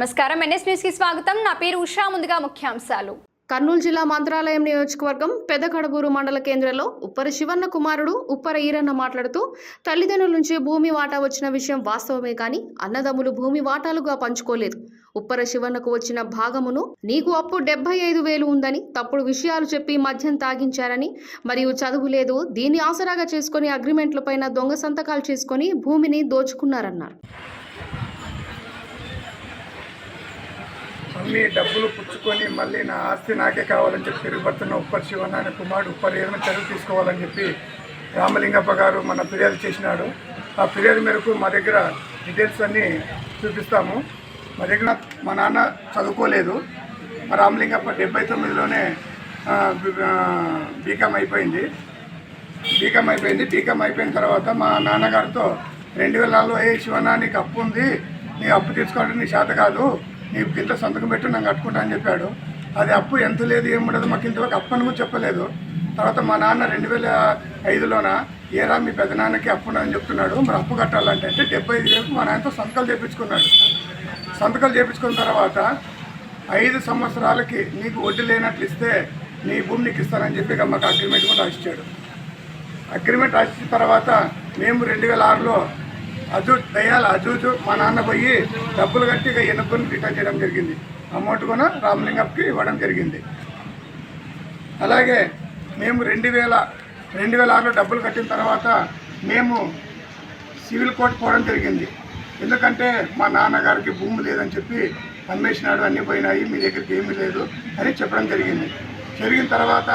నమస్కారం. ఎన్ఎస్ న్యూస్కి స్వాగతం. నా పేరు ఉషా. ముందుగా ముఖ్యాంశాలు. కర్నూలు జిల్లా మంత్రాలయం నియోజకవర్గం పెదకడబూరు మండల కేంద్రంలో ఉప్పర శివన్న కుమారుడు ఉప్పర ఈరన్న మాట్లాడుతూ తల్లిదండ్రుల నుంచి భూమి వాటా వచ్చిన విషయం వాస్తవమే కానీ అన్నదమ్ములు భూమి వాటాలుగా పంచుకోలేదు. ఉప్పర శివన్నకు వచ్చిన భాగమును నీకు అప్పు డెబ్బై ఐదు వేలు ఉందని తప్పుడు విషయాలు చెప్పి మద్యం తాగించారని మరియు చదువు లేదు దీన్ని ఆసరాగా చేసుకుని అగ్రిమెంట్లపైన దొంగ సంతకాలు చేసుకుని భూమిని దోచుకున్నారన్నారు. మీ డబ్బులు పుచ్చుకొని మళ్ళీ నా ఆస్తి నాకే కావాలని చెప్పి తిరుగుబడుతున్న ఉప్పర్ శివన్న అనే కుమారుడు ఉప్పర్ ఏదైనా చదువు తీసుకోవాలని చెప్పి రామలింగప్ప గారు మన ఫిర్యాదు చేసినాడు. ఆ ఫిర్యాదు మేరకు మా దగ్గర డీటెయిల్స్ అన్నీ చూపిస్తాము. మా దగ్గర మా నాన్న చదువుకోలేదు. మా రామలింగప్ప డెబ్బై తొమ్మిదిలోనే బీకామ్ అయిపోయింది. బీకామ్ అయిపోయింది. బీకామ్ అయిపోయిన తర్వాత మా నాన్నగారితో రెండు వేల నాలుగులో ఏ శివనా నీకు అప్పు ఉంది. నీ అప్పు తీసుకోవడం నీ చేత కాదు. నీ ఇంత సంతకం పెట్టి నన్ను కట్టుకుంటా అని చెప్పాడు. అది అప్పు ఎంత లేదు ఏముండదు మాకు ఇంతవరకు అప్పు అని కూడా చెప్పలేదు. తర్వాత మా నాన్న రెండు వేల ఐదులోన ఏరా మీ పెదనాన్నకి అప్పు అని చెప్తున్నాడు. మరి అప్పు కట్టాలంటే అంటే డెబ్బై ఐదు వేలకు మా నాన్నతో సంతకాలు చేయించుకున్నాడు సంతకాలు చేయించుకున్న తర్వాత ఐదు సంవత్సరాలకి నీకు వడ్డీ లేనట్లు ఇస్తే నీ భూమి నీకు ఇస్తానని చెప్పి మాకు అగ్రిమెంట్ కూడా రాసిచ్చాడు. అగ్రిమెంట్ రాసిన తర్వాత మేము రెండు వేల ఆరులో అజూ దయాలు అజూజు మా నాన్న పోయి డబ్బులు కట్టి ఇక ఎనుకొని రిటర్న్ చేయడం జరిగింది. అమౌంట్ కూడా రామలింగప్కి ఇవ్వడం జరిగింది. అలాగే మేము రెండు వేల రెండు వేల ఆరులో డబ్బులు కట్టిన తర్వాత మేము సివిల్ కోర్టు పోవడం జరిగింది. ఎందుకంటే మా నాన్నగారికి భూమి లేదని చెప్పి అమ్మేసినాడు అన్నీ పోయినాయి మీ దగ్గరికి ఏమీ లేదు అని చెప్పడం జరిగింది. జరిగిన తర్వాత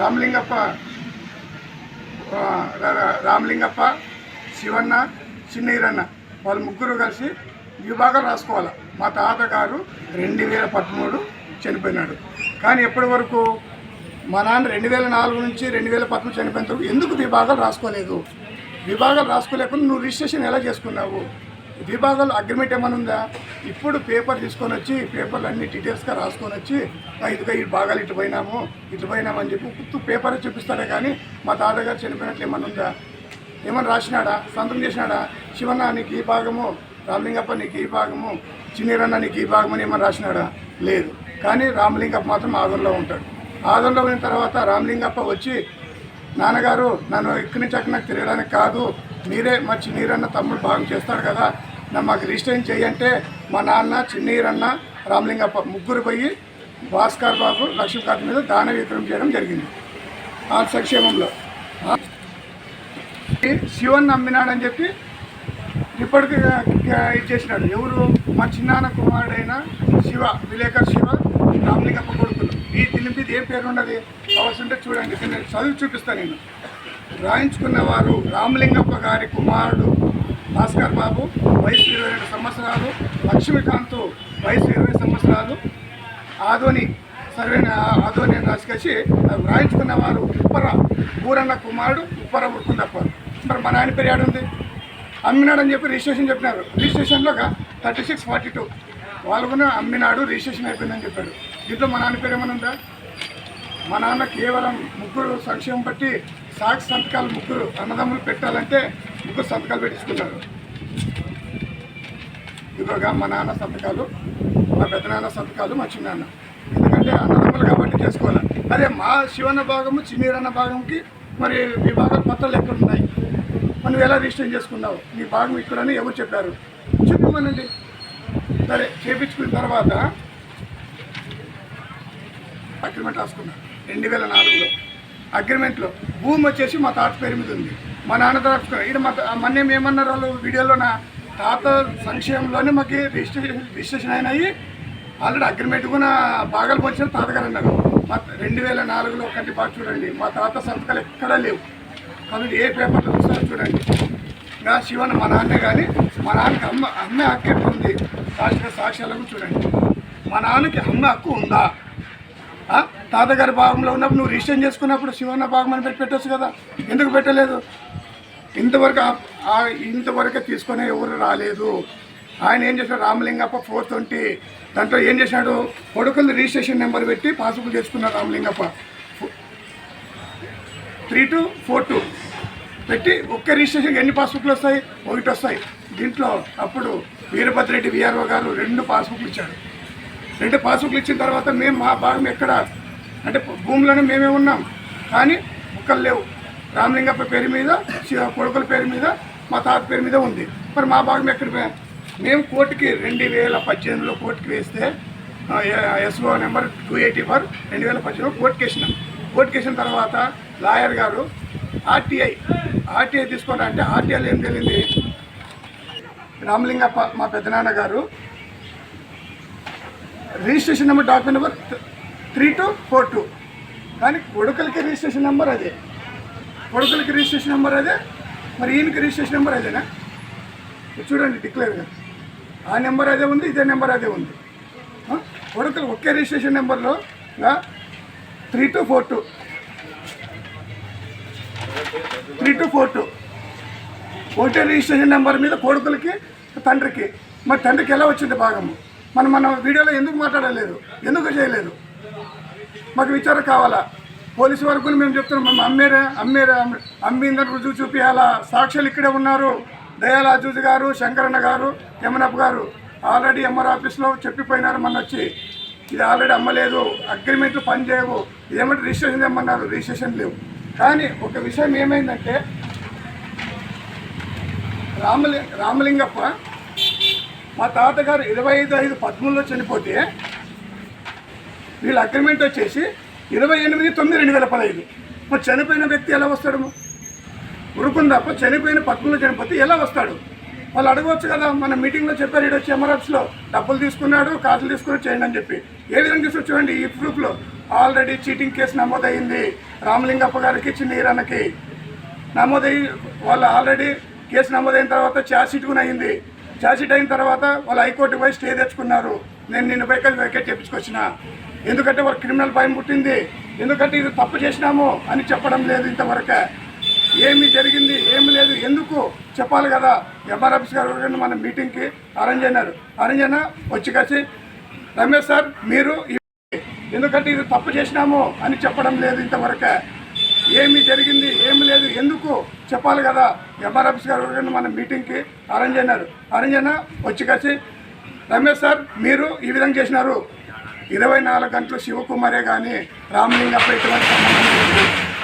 రామలింగప్ప రామలింగప్ప శివన్న చిన్నీరన్న వాళ్ళు ముగ్గురు కలిసి విభాగం రాసుకోవాలి? మా తాతగారు రెండు వేల పదమూడు చనిపోయినాడు. కానీ ఎప్పటి వరకు? మా నాన్న రెండు వేల నాలుగు నుంచి రెండు వేల పదమూడు చనిపోయిన ఎందుకు విభాగాలు రాసుకోలేదు? విభాగాలు రాసుకోలేకుండా నువ్వు రిజిస్ట్రేషన్ ఎలా చేసుకున్నావు? విభాగాలు అగ్రిమెంట్ ఏమైనా ఉందా? ఇప్పుడు పేపర్ తీసుకొని వచ్చి పేపర్లు అన్ని డీటెయిల్స్గా రాసుకొని వచ్చి ఇదిగా ఈ భాగాలు ఇటు పోయినాము ఇటు పోయినామని చెప్పి పేపర్ చూపిస్తాడే కానీ మా తాతగారు చనిపోయినట్లు ఏమైనా ఉందా? ఏమని రాసినాడా? సంతకం చేసినాడా? శివన్న నీకు ఈ భాగము రామలింగప్ప నీకు ఈ భాగము చిన్నీరన్న నీకు ఈ భాగం అని ఏమని రాసినాడా? లేదు. కానీ రామలింగప్ప మాత్రం ఆదంలో ఉంటాడు. ఆదంలో ఉన్న తర్వాత రామలింగప్ప వచ్చి నాన్నగారు నన్ను ఇక్కడి నుంచి అక్కడ నాకు తిరగడానికి కాదు. మీరే మా చిన్నీరన్న తమ్ముడు భాగం చేస్తాడు కదా. నా మాకు రిజిస్ట్రేషన్ చేయంటే మా నాన్న చిన్నీరన్న రామలింగప్ప ముగ్గురు పోయి భాస్కర్ బాబు లక్ష్మీకాంత్ మీద దాన విక్రయం చేయడం జరిగింది. ఆ సంక్షేమంలో. శివన్ నమ్మినాడని చెప్పి ఇప్పటికి ఇచ్చేసినాడు ఎవరు మా చిన్నాన్న కుమారుడైన శివ విలేకర్ శివ రామలింగప్ప కొడుకులు. ఈ దీని మీద పేరు ఉన్నది అవసరంటే ఉంటే చూడండి. నేను చదివి చూపిస్తాను నేను. రాయించుకున్నవారు రామలింగప్ప గారి కుమారుడు భాస్కర్ బాబు వయసు ఇరవై రెండు సంవత్సరాలు లక్ష్మీకాంత్ వయసు ఇరవై సంవత్సరాలు ఆదోని సర్వే ఆదోని రాసి రాయించుకున్న వారు ఉప్పర ఊరన్న కుమారుడు ఉప్పర ఉరుకుందప్ప. మరి మా నాయన పేరు ఉంది అమ్మినాడని చెప్పి రిజిస్ట్రేషన్ చెప్పినారు. రిజిస్ట్రేషన్లో థర్టీ సిక్స్ ఫార్టీ టూ. వాళ్ళు కూడా అమ్మినాడు రిజిస్ట్రేషన్ అయిపోయిందని చెప్పాడు దీంట్లో మా నాన్న పేరు ఏమైనా ఉందా? మా నాన్న కేవలం ముగ్గురు సంక్షేమం బట్టి సాక్షి సంతకాలు ముగ్గురు అన్నదమ్ములు పెట్టాలంటే ముగ్గురు సంతకాలు పెట్టించుకున్నారు. ఇదిగోగా మా నాన్న సంతకాలు మా పెద్దనాన్న సంతకాలు మా చిన్నాన్న ఎందుకంటే అన్నదమ్ములు కాబట్టి చేసుకోవాలి. అదే మా శివన్న భాగము చిన్నీరన్న భాగంకి మరి మీ భాగం పత్రాలు ఎక్కడ ఉన్నాయి. నువ్వు ఎలా రిజిస్టర్ చేసుకున్నావు? మీ భాగం ఇక్కడని ఎవరు చెప్పారు? చెప్పమనండి. సరే చేపించుకున్న తర్వాత అగ్రిమెంట్ రాసుకున్నాను రెండు వేల నాలుగులో. అగ్రిమెంట్లో భూమి వచ్చేసి మా తాత పేరు మీద ఉంది. మా నాన్న తాత ఇది మా మొన్న ఏమన్నారు వాళ్ళు వీడియోలో నా తాత సంక్షేమంలోనే మాకు రిజిస్ట్రేషన్ రిజిస్ట్రేషన్ అయినాయి. ఆల్రెడీ అగ్రిమెంట్ కూడా బాగాలు వచ్చిన తాతగారు అన్నారు. మా రెండు వేల నాలుగులో ఒకటి బాగా చూడండి. మా తాత సంతకాలు ఎక్కడా లేవు. కానీ ఏ పేపర్లో చూస్తారో చూడండి. నా శివన్ మా నాన్న కానీ మా నాన్నకి అమ్మ అమ్మ హక్కు ఉంది? సాక్షి సాక్ష్యాలకు చూడండి. మా నాన్నకి అమ్మ హక్కు ఉందా? ఆ? తాతగారి భాగంలో ఉన్నప్పుడు నువ్వు రిజిస్టర్ చేసుకున్నప్పుడు శివన్న భాగం అని పెట్టి పెట్టచ్చు కదా. ఎందుకు పెట్టలేదు? ఇంతవరకు ఇంతవరకు ఇంతవరకే తీసుకొని ఎవరు రాలేదు. ఆయన ఏం చేశాడు? రామలింగప్ప ఫోర్ ట్వంటీ దాంట్లో ఏం చేశాడు? కొడుకులు రిజిస్ట్రేషన్ నెంబర్ పెట్టి పాస్బుక్ చేసుకున్నాడు Ramalingappa. Three two four two. పెట్టి ఒక్క రిజిస్ట్రేషన్ ఎన్ని పాస్బుక్లు వస్తాయి? ఒకటి వస్తాయి. దీంట్లో అప్పుడు వీరభద్రెడ్డి విఆర్ఓ గారు రెండు పాస్బుక్లు ఇచ్చారు. రెండు పాస్బుక్లు ఇచ్చిన తర్వాత మేము మా భాగం ఎక్కడ? అంటే భూమిలోనే మేమే ఉన్నాం. కానీ ఒక్కరు లేవు. రామలింగప్ప పేరు మీద కొడుకుల పేరు మీద మా తాత పేరు మీద ఉంది. మరి మా భాగం ఎక్కడ పోయాం? మేము కోర్టుకి రెండు వేల పద్దెనిమిదిలో కోర్టుకి వేస్తే SO number two eighty four రెండు వేల పద్దెనిమిదిలో కోర్టుకి వేసినాం. కోర్టుకి వేసిన తర్వాత లాయర్ గారు ఆర్టీఐ ఆర్టీఐ తీసుకోవాలంటే అంటే ఆర్టీఐలో ఏం తెలియంది. రామలింగప్ప మా పెద్దనాన్న గారు. Registration number document number three two four two. కానీ కొడుకులకి రిజిస్ట్రేషన్ నెంబర్ అదే. కొడుకులకి రిజిస్ట్రేషన్ నెంబర్ అదే. మరి ఈయనకి రిజిస్ట్రేషన్ నెంబర్ అదేనా? చూడండి చూడండి డిక్లేర్గా ఆ నెంబర్ అదే ఉంది ఇదే నెంబర్ అదే ఉంది. కొడుకులు ఒకే రిజిస్ట్రేషన్ నెంబర్లో three two four two. Three two four two. ఒకటే రిజిస్ట్రేషన్ నెంబర్ మీద కొడుకులకి తండ్రికి. మరి తండ్రికి ఎలా వచ్చింది భాగము? మనం మన వీడియోలో ఎందుకు మాట్లాడలేదు? ఎందుకు చేయలేదు? మాకు విచారణ కావాలా? పోలీసు వరకు మేము చెప్తున్నాం మేము అమ్మేరా అమ్మేరా అమ్మిందని రుజువు చూపించాలా సాక్షులు ఇక్కడే ఉన్నారు. దయాల అజూజ్ గారు శంకరన్న గారు యమునప్ప గారు ఆల్రెడీ ఎంఆర్ ఆఫీస్లో చెప్పిపోయినారు మన వచ్చి. ఇది ఆల్రెడీ అమ్మలేదు అగ్రిమెంట్లు పనిచేయవు ఇదేమంటే రిజిస్ట్రేషన్ తెమ్మన్నారు రిజిస్ట్రేషన్ లేవు. కానీ ఒక విషయం ఏమైందంటే రామలి రామలింగప్ప మా తాతగారు ఇరవై ఐదు ఐదు పదమూడులో చనిపోతే వీళ్ళ అగ్రిమెంట్ వచ్చేసి ఇరవై ఎనిమిది తొమ్మిది రెండు వేల పదహైదు. మరి చనిపోయిన వ్యక్తి ఎలా వస్తాడు? ఉరుకుందప్ప చనిపోయిన పక్కనలో చనిపోతే ఎలా వస్తాడు? వాళ్ళు అడగవచ్చు కదా మన మీటింగ్లో చెప్పారు ఈడు వచ్చి ఎంఆర్ఎఫ్స్లో డబ్బులు తీసుకున్నాడు కార్డులు తీసుకుని చేయండి అని చెప్పి. ఏ విధంగా తీసుకొని చూడండి ఈ ప్రూఫ్లో? ఆల్రెడీ చీటింగ్ కేసు నమోదైంది రామలింగప్ప గారికి చిన్నీరన్నకి నమోదయ్యి వాళ్ళు ఆల్రెడీ కేసు నమోదైన తర్వాత ఛార్జ్షీట్ కూడా అయింది. ఛార్జ్షీట్ అయిన తర్వాత వాళ్ళు హైకోర్టు పోయి స్టే తెచ్చుకున్నారు. నేను నిన్న పైకి కలిసి వెకెట్ చెప్పించుకొచ్చిన ఎందుకంటే వాళ్ళు క్రిమినల్ భయం పుట్టింది. ఎందుకంటే ఇది తప్పు చేసినాము అని చెప్పడం లేదు ఇంతవరకే. ఏమి జరిగింది ఏమి లేదు ఎందుకు చెప్పాలి కదా? ఎంఆర్ గారు మన మీటింగ్కి అరేంజ్ అయినారు. అరేంజ్ అయినా వచ్చి కలిసి రమేష్ సార్ మీరు ఎందుకంటే ఇది తప్పు చేసినాము అని చెప్పడం లేదు ఇంతవరకే. ఏమి జరిగింది ఏమి లేదు ఎందుకు చెప్పాలి కదా? ఎంఆర్ గారు మన మీటింగ్కి అరేంజ్ అయినారు. అరేంజ్ అయినా వచ్చి కలిసి రమేష్ సార్ మీరు ఈ విధంగా చేసినారు. ఇరవై నాలుగు గంటలు శివకుమారే కానీ రామలింగప్ప ఇటువంటి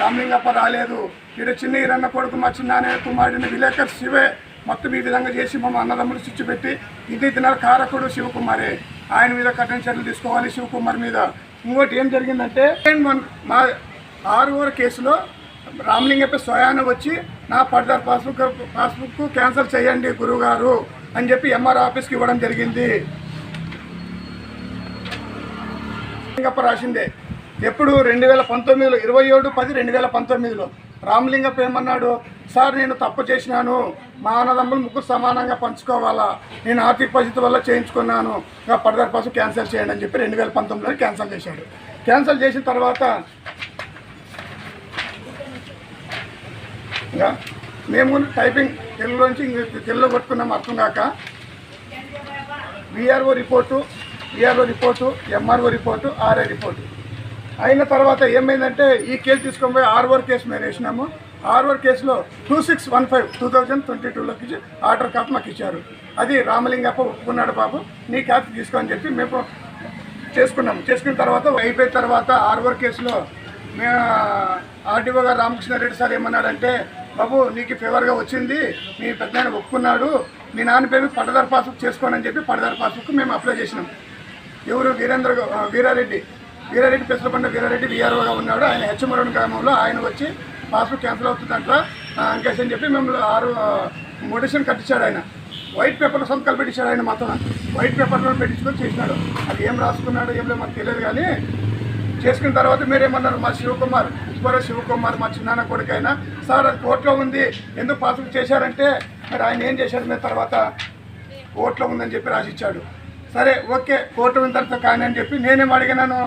రామలింగప్ప రాలేదు. ఈడ చిన్న ఈరన్న కొడుకు మా చిన్న కుమారుడిని విలేకర్ శివే మొత్తం ఈ విధంగా చేసి మా అన్నదమ్ముడు చిచ్చు పెట్టి ఇది తినాలి కారకుడు శివకుమారే. ఆయన మీద కఠిన చర్యలు తీసుకోవాలి శివకుమార్ మీద. ఇంకోటి ఏం జరిగిందంటే మా ఆరు కేసులో రామలింగప్ప స్వయాన వచ్చి నా పడదార్ పాస్బుక్ పాస్బుక్ క్యాన్సిల్ చేయండి గురువుగారు అని చెప్పి ఎంఆర్ ఆఫీస్కి ఇవ్వడం జరిగింది. రామలింగప్ప రాసిందే. ఎప్పుడు రెండు వేల పంతొమ్మిదిలో ఇరవై ఏడు పది రెండు వేల పంతొమ్మిదిలో. రామలింగప్ప ఏమన్నాడు? సార్ నేను తప్పు చేసినాను. మా అన్నదమ్ములు ముగ్గురు సమానంగా పంచుకోవాలా? నేను ఆర్థిక పరిస్థితి వల్ల చేయించుకున్నాను. ఇంకా పర్దార్ పాసు క్యాన్సిల్ చేయండి అని చెప్పి రెండు వేల పంతొమ్మిదిలో క్యాన్సిల్ చేశాడు. క్యాన్సిల్ చేసిన తర్వాత ఇంకా మేము టైపింగ్ తెలుగులోంచి నుంచి తెలుగులో కొట్టుకున్నాం అర్థం కాక. VRO report VRO report MRO report RI report. అయిన తర్వాత ఏమైందంటే ఈ కేసు తీసుకొని పోయి ఆర్ఓర్ కేసు మేము వేసినాము. ఆర్ఓర్ కేసులో two six one five two thousand twenty టూలోకి order copy మాకు ఇచ్చారు. అది రామలింగప్ప ఒప్పుకున్నాడు బాబు నీ కాపీ తీసుకొని చెప్పి మేము చేసుకున్నాము. చేసుకున్న తర్వాత అయిపోయిన తర్వాత ఆర్ఓర్ కేసులో మేము ఆర్డీఓ గారు రామకృష్ణారెడ్డి సార్ ఏమన్నాడంటే బాబు నీకు ఫేవర్గా వచ్చింది మీ పెద్ద ఒప్పుకున్నాడు మీ నాన్న పేరు పట్టదారు పాస్బుక్ చేసుకోనని చెప్పి పట్టదారు పాస్బుక్ మేము అప్లై చేసినాం. ఎవరు వీరేంద్ర వీరారెడ్డి వీరారెడ్డి పెసలపండ వీరారెడ్డి వీఆర్ఓగా ఉన్నాడు. ఆయన హెచ్చమరణ గ్రామంలో ఆయన వచ్చి పాస్బుక్ క్యాన్సిల్ అవుతుందంట. అంకేసి అని చెప్పి మేము ఆరు మోటిషన్ కట్టించాడు ఆయన. వైట్ పేపర్లో సంతకాలు పెట్టించాడు ఆయన మొత్తం వైట్ పేపర్లో పెట్టించుకొని చేసినాడు. అది ఏం రాసుకున్నాడు ఏం లేదు మాకు తెలియదు కానీ చేసుకున్న తర్వాత మీరేమన్నారు? మా శివకుమార్ ఇప్పుడే శివకుమార్ మా చిన్నాన్న కొడుకైనా సార్ అది కోర్టులో ఉంది. ఎందుకు పాస్బుక్ చేశారంటే? మరి ఆయన ఏం చేశాడు? మీరు తర్వాత కోర్టులో ఉందని చెప్పి రాసిచ్చాడు. సరే ఓకే కోర్టు ఉన్న తర్వాత కానీ అని చెప్పి నేనేం అడిగినాను?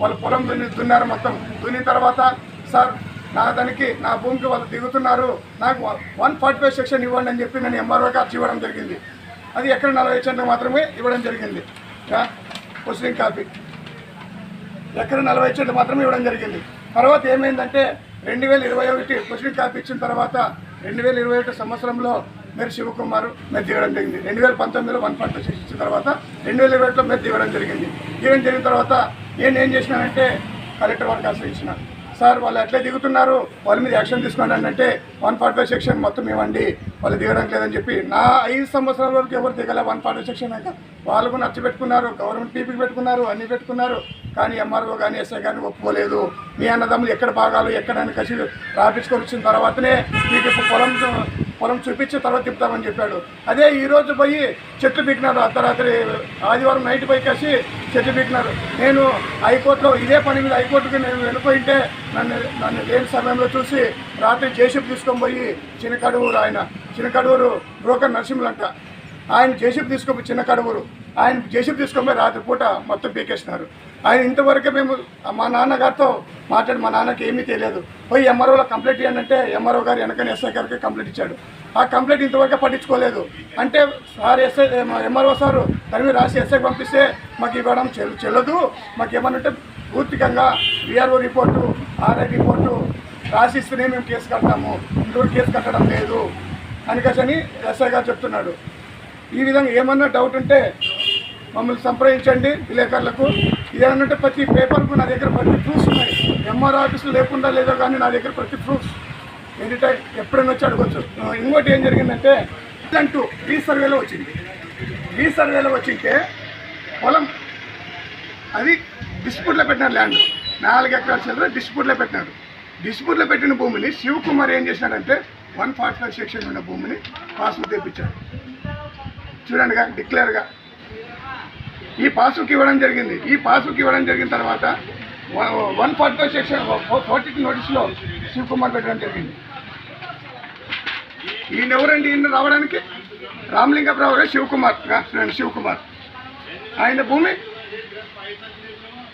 వాళ్ళు పొలం దున్ని దున్నారు మొత్తం. దున్నిన తర్వాత సార్ నా దానికి నా భూమికి వాళ్ళు దిగుతున్నారు. నాకు వన్ ఫార్టీ ఫైవ్ సెక్షన్ ఇవ్వండి అని చెప్పి నేను ఎంఆర్ఓకి అర్జీ ఇవ్వడం జరిగింది. అది ఎక్కడ నలభై సెంట్లు మాత్రమే ఇవ్వడం జరిగింది. ముస్లిం కాపీ. ఎక్కడ నలభై చెట్లు మాత్రమే ఇవ్వడం జరిగింది. తర్వాత ఏమైందంటే రెండు వేల ఇరవై ఒకటి క్వశ్చన్ కాపీ ఇచ్చిన తర్వాత రెండు వేల ఇరవై ఒకటి సంవత్సరంలో మీరు శివకుమార్ మీరు దిగడం జరిగింది. రెండు వేల పంతొమ్మిదిలో వన్ ఫార్టీ సిక్స్ ఇచ్చిన తర్వాత రెండు వేల ఇరవై ఒకటిలో మీరు దిగడం జరిగింది. దిగడం జరిగిన తర్వాత నేను ఏం చేసినానంటే కలెక్టర్ వారికి ఆశ్రయించిన సార్ వాళ్ళు ఎట్లా దిగుతున్నారు వాళ్ళ మీద యాక్షన్ తీసుకోండి అంటే వన్ ఫార్టీ ఫైవ్ సెక్షన్ మొత్తం ఇవ్వండి వాళ్ళు దిగడానికి లేదని చెప్పి. నా ఐదు సంవత్సరాల వరకు ఎవరు దిగలే వన్ ఫార్టీ సెక్షన్ అయితే వాళ్ళకు నచ్చి పెట్టుకున్నారు గవర్నమెంట్ పీపీకి పెట్టుకున్నారు అన్ని పెట్టుకున్నారు. కానీ ఎంఆర్ఓ కానీ ఎస్ఐ కానీ ఒప్పుకోలేదు. మీ అన్నదమ్ములు ఎక్కడ భాగాలు ఎక్కడ కసి రాపించుకొని వచ్చిన తర్వాతనే మీకు పొలం పొలం చూపించి తర్వాత తిప్పుతామని చెప్పాడు. అదే ఈరోజు పోయి చెట్లు పీకినారు. అర్ధరాత్రి ఆదివారం నైట్ పోయి కాసి చెట్లు పీకినారు. నేను హైకోర్టులో ఇదే పని మీద హైకోర్టుకి నేను వెళ్ళిపోయింటే నన్ను నన్ను లేని సమయంలో చూసి రాత్రి జేసీబీ తీసుకొని పోయి చిన్నకడువురు ఆయన చిన్నకడువురు బ్రోకర్ నరసింహులంట ఆయన జేసీబీ తీసుకొని చిన్న ఆయన జేసీబీ తీసుకొని రాత్రి పూట మొత్తం పీకేసినారు. ఆయన ఇంతవరకు మేము మా నాన్నగారితో మాట్లాడి మా నాన్నకి ఏమీ తెలియదు. పోయి ఎంఆర్ఓలో కంప్లైంట్ ఇవ్వండి అంటే ఎంఆర్ఓ గారు వెనకని ఎస్ఐ గారికి కంప్లైంట్ ఇచ్చాడు. ఆ కంప్లైంట్ ఇంతవరకు పట్టించుకోలేదు. అంటే సార్ ఎస్ఐ ఎంఆర్ఓ సారు దాని మీద రాసి ఎస్ఐకి పంపిస్తే మాకు ఇవ్వడం చెల్ చెల్లదు. మాకు ఏమనంటే పూర్తికంగా విఆర్ఓ రిపోర్టు ఆర్ఐ రిపోర్టు రాసిస్తూనే మేము కేసు కడతాము. ఇంతవరకు కేసు కట్టడం లేదు. అందుకని ఎస్ఐ గారు చెప్తున్నాడు. ఈ విధంగా ఏమన్నా డౌట్ ఉంటే మమ్మల్ని సంప్రదించండి విలేకరులకు. ఇదేమంటే ప్రతి పేపర్కు నా దగ్గర ప్రతి ప్రూఫ్స్ ఉన్నాయి. ఎంఆర్ ఆఫీసులు లేకుండా లేదో కానీ నా దగ్గర ప్రతి ప్రూఫ్స్ ఎనీ టైం ఎప్పుడైనా వచ్చి అడగచ్చు. ఇంకోటి ఏం జరిగిందంటే అంటూ ఈ సర్వేలో వచ్చింది. ఈ సర్వేలో వచ్చింటే పొలం అది డిస్ప్యూట్లో పెట్టినారు ల్యాండ్ నాలుగు ఎకరాల చిల్లర డిస్ప్యూట్లో పెట్టినారు. డిస్ప్యూట్లో పెట్టిన భూమిని శివకుమార్ ఏం చేసినాడంటే వన్ ఫార్టీ ఫైవ్ సెక్షన్ ఉన్న భూమిని పాస్బుక్ తెప్పించాడు చూడండిగా డిక్లేర్గా ఈ పాస్బుక్ ఇవ్వడం జరిగింది. ఈ పాస్బుక్ ఇవ్వడం జరిగిన తర్వాత one forty five section forty two నోటీస్లో Shivakumar పెట్టడం జరిగింది. ఈయన ఎవరండి? ఈయన రావడానికి రామలింగప్రావు గారు శివకుమార్ గా- శివకుమార్ ఆయన భూమి?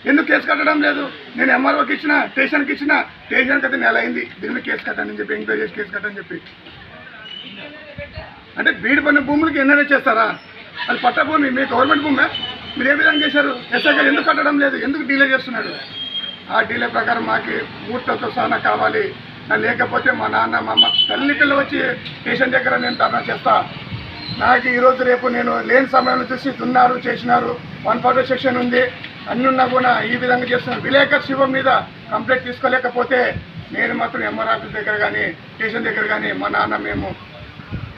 ఎందుకు కేసు కట్టడం లేదు? నేను ఎంఆర్ఓకి ఇచ్చిన స్టేషన్కి ఇచ్చిన స్టేషన్కి అయితే నెల అయింది. దీని మీద కేసు కట్టని చెప్పి ఎంక్వైరీ చేసి కేసు కట్టని చెప్పి. అంటే బీడు పడిన భూములకి ఎన్నైనా చేస్తారా? అది పట్ట భూమి మీ గవర్నమెంట్ భూమే? మీరు ఏ విధంగా చేశారు? ఎస్ఐ గారు ఎందుకు కట్టడం లేదు? ఎందుకు డీలే చేస్తున్నాడు ఆ డీలే ప్రకారం మాకు మూర్తతో సహనా కావాలి. నా లేకపోతే మా నాన్న మా అమ్మ తల్లి వచ్చి స్టేషన్ దగ్గర నేను ధర్నా చేస్తా. నాకు ఈరోజు రేపు నేను లేని సమయంలో చూసి దున్నారు చేసినారు. వన్ ఫార్టీ సెక్షన్ ఉంది. అన్ని ఉన్నా కూడా ఈ విధంగా చేస్తున్నారు. విలేకర్ శివం మీద కంప్లైంట్ తీసుకోలేకపోతే నేను మాత్రం ఎంఆర్ ఆఫీస్ దగ్గర కానీ స్టేషన్ దగ్గర కానీ మా నాన్న మేము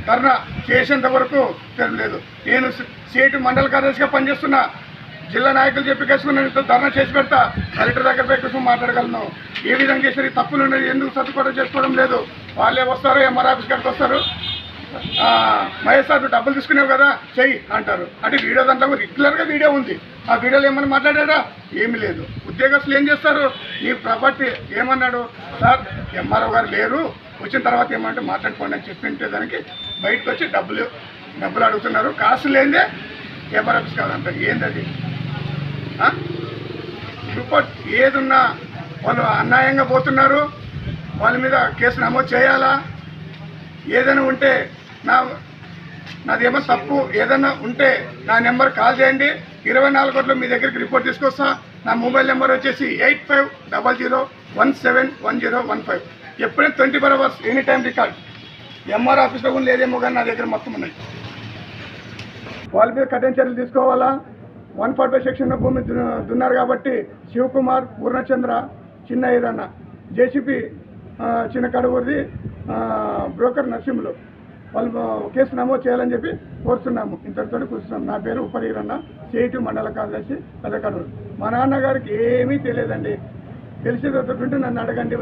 ధర్నా చేసేంత వరకు తెలియలేదు నేను సేటు మండల కార్యదర్శిగా పనిచేస్తున్నా. జిల్లా నాయకులు చెప్పి కలుసుకున్న ధర్నా చేసి పెడతా. కలెక్టర్ దగ్గర పోయి కూర్చొని మాట్లాడగలను. ఏ విధంగా చేసి తప్పులు ఉండేది ఎందుకు సర్దుకోవడం చేసుకోవడం లేదు. వాళ్ళే వస్తారు ఎంఆర్ ఆఫీస్ గారికి వస్తారు. మహేష్ సార్ డబ్బులు తీసుకునేవు కదా చెయ్యి అంటారు. అంటే వీడియో దాంట్లో రెగ్యులర్గా వీడియో ఉంది. ఆ వీడియోలో ఏమన్నా మాట్లాడారా ఏమీ లేదు. ఉద్యోగస్తులు ఏం చేస్తారు? నీ ప్రాపర్టీ ఏమన్నాడు? సార్ ఎంఆర్ఓ గారు లేరు. వచ్చిన తర్వాత ఏమంటే మాట్లాడుకోండి అని చెప్పింటే దానికి బయటకు వచ్చి డబ్బులు డబ్బులు అడుగుతున్నారు. కాసు లేదే పేపర్ ఆఫీస్ కాదంట ఏంది అది? రిపోర్ట్ ఏదున్నా వాళ్ళు అన్యాయంగా పోతున్నారు? వాళ్ళ మీద కేసు నమోదు చేయాలా? ఏదైనా ఉంటే నా నాదేమో తప్పు ఏదైనా ఉంటే నా నెంబర్ కాల్ చేయండి. ఇరవై నాలుగు గంటలు మీ దగ్గరికి రిపోర్ట్ తీసుకొస్తా. నా మొబైల్ నెంబర్ వచ్చేసి eight five double zero one seven one zero one five. ఎప్పుడైనా twenty four hours any time record. MR ఆఫీస్లో కూడా లేదేమో కానీ నా దగ్గర మొత్తం ఉన్నాయి. వాళ్ళ మీద కఠిన చర్యలు తీసుకోవాలా? వన్ ఫార్టీ సెక్షన్ భూమి దున్నారు కాబట్టి శివకుమార్ పూర్ణచంద్ర చిన్న ఈరన్న జేసీపీ చిన్న కడుగురిది బ్రోకర్ నరసింహులు. వాళ్ళు కేసు నమోదు చేయాలని చెప్పి కోరుతున్నాము. ఇంతటితో కూర్చున్నాం. నా పేరు ఉపరీరన్న సేటు మండల కార్యదర్శి పెద్దకడూరు మా నాన్నగారికి ఏమీ తెలియదండి. తెలిసేది నన్ను అడగండి.